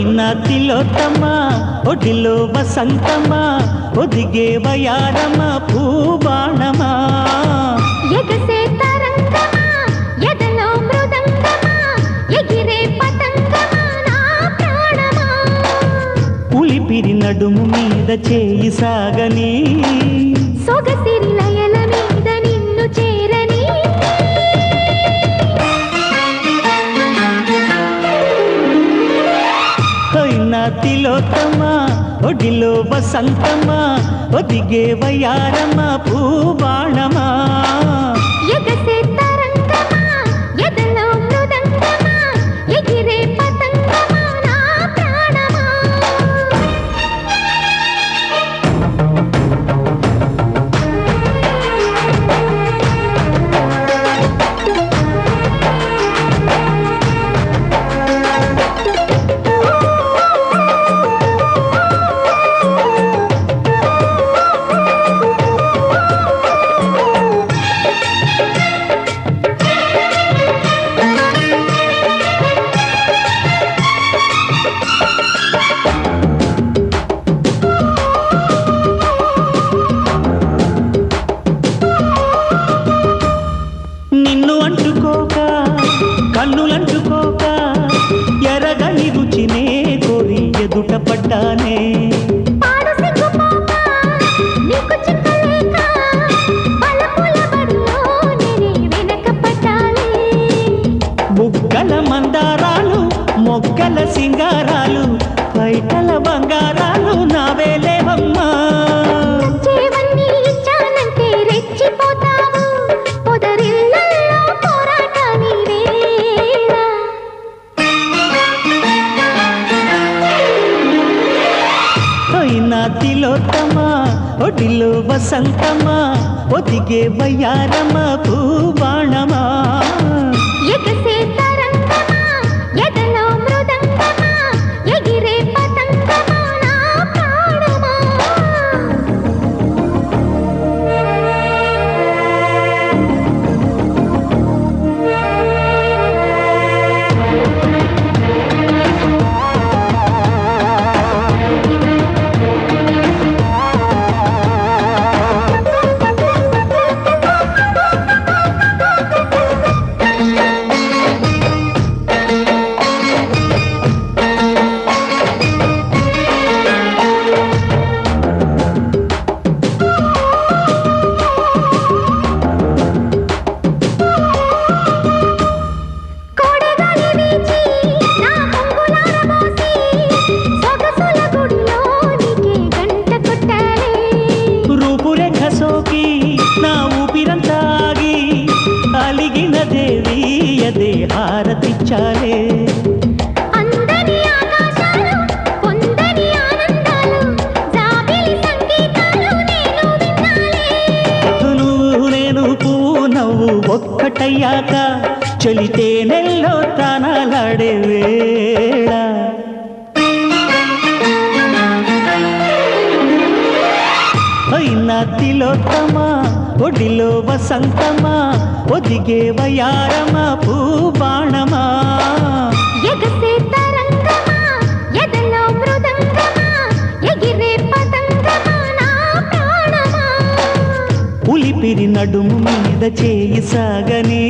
తరంగమా ఒడిలో వసంతమా ఒదిగే వయారమా పూబాణమా? ఎగసే తరంగమా ఎదలో మృదంగమా ఎగిరే పతంగమా నా ప్రాణమా? ఉలిపిరి నడుము మీద చేయి సాగని. సొగసిరి లయల అయినా ఒడిలో వసంతమా ఒదిగే వయారమా పూబాణమా పడ్డాలే బుగ్గల మందారాలు మొగ్గల సింగారాలు ఒడిలో వసంతమా ఒదిగే వయ్యారమా పూవాణమా ఎగసే తరంగమా ఎదలో మృదంగమా ఎగిరే పతంగమా నా ప్రాణమా? సోకి నా ఊపిరంతా ఆగి అలిగిన దేవి అదే హారతిచ్చాలే ఒక్కటయ్యాక చలితే నెల్లో తానాలాడే వేళ. తిలోత్తమా ఒడిలో వసంతమా ఒదిగే వయారమా పూబాణమా ఎగసే తరంగమా? ఎదలో మృదంగమా? ఎగిరే పతంగమా? నా ప్రాణమా? ఉలిపిరి నడుము మీద చేయి సాగని